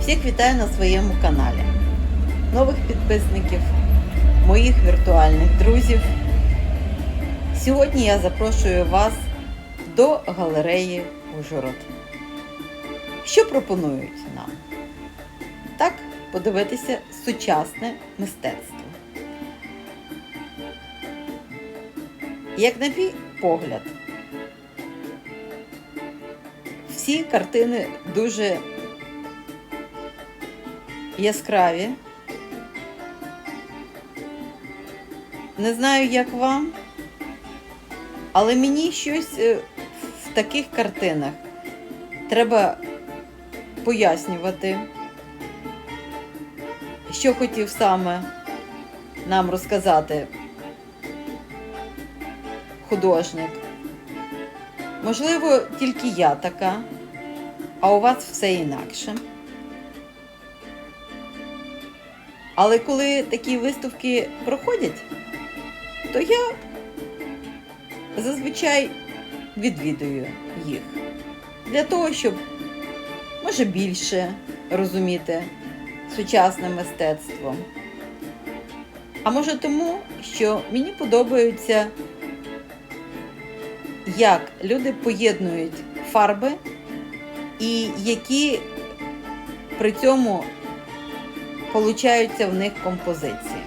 Всіх вітаю на своєму каналі. Нових підписників, моїх віртуальних друзів. Сьогодні я запрошую вас до галереї Ужгород. Що пропонують нам? Так, подивитися сучасне мистецтво. Як на мій погляд, всі картини дуже яскраві. Не знаю, як вам, але мені щось е, в таких картинах треба пояснювати, що хотів саме нам розказати художник. Можливо, тільки я така, а у вас все інакше. Але коли такі виставки проходять, то я зазвичай відвідую їх для того, щоб може більше розуміти сучасне мистецтво. А може тому, що мені подобаються, як люди поєднують фарби і які при цьому получаються в них композиції.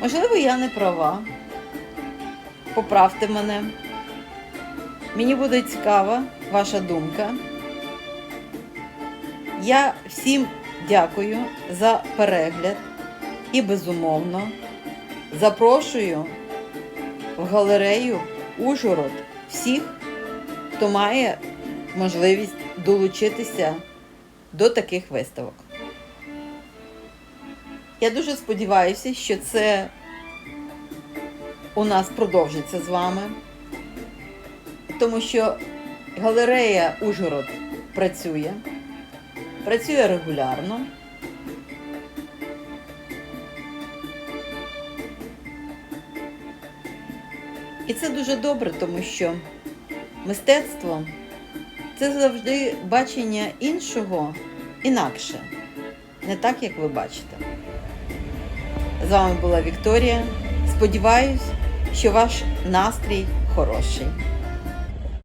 Можливо, я не права. Поправте мене. Мені буде цікава ваша думка. Я всім дякую за перегляд і, безумовно, запрошую в галерею Ужгород всіх, хто має можливість долучитися до таких виставок. Я дуже сподіваюся, що це у нас продовжиться з вами, тому що галерея Ужгород працює, працює регулярно. І це дуже добре, тому що мистецтво це завжди бачення іншого інакше, не так, як ви бачите. З вами була Вікторія. Сподіваюсь, що ваш настрій хороший.